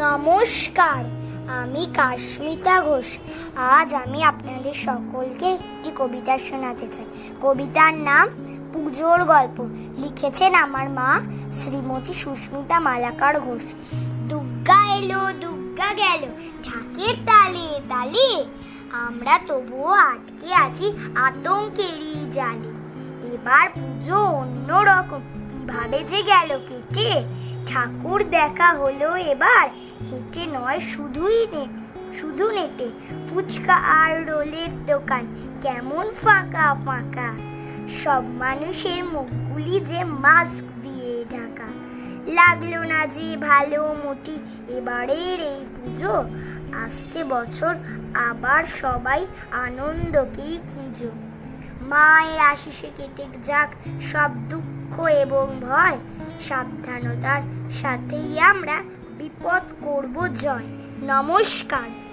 নমস্কার, আমি কাশ্মিতা ঘোষ। আজ আমি আপনাদের সকলকে একটি কবিতা শোনাতে চাই। কবিতার নাম পুজোর গল্প। লিখেছেন আমার মা শ্রীমতী সুস্মিতা মালাকার ঘোষ। দুর্গা এলো দুর্গা গেল, ঢাকের তালে তালে। আমরা তবুও আটকে আছি আতঙ্কেরই জালে। এবার পুজো অন্যরকম কীভাবে যে গেল কেটে? ঠাকুর দেখা হলো এবার হেঁটে নয়, শুধুই নেট শুধু নেটে। ফুচকা আর রোলের দোকান, কেমন ফাঁকা ফাঁকা। সব মানুষের মুখগুলি যে মাস্ক দিয়ে ঢাকা। লাগল না যে ভালো মোটি, এবারের এই পুজো। আসছে বছর, আবার সবাই আনন্দকেই পুজো মায়ের আশিসে কেটে যাক সব দুঃখ এবং ভয়। সাবধানতার সাথেই আমরা বিপদ করব জয়। নমস্কার।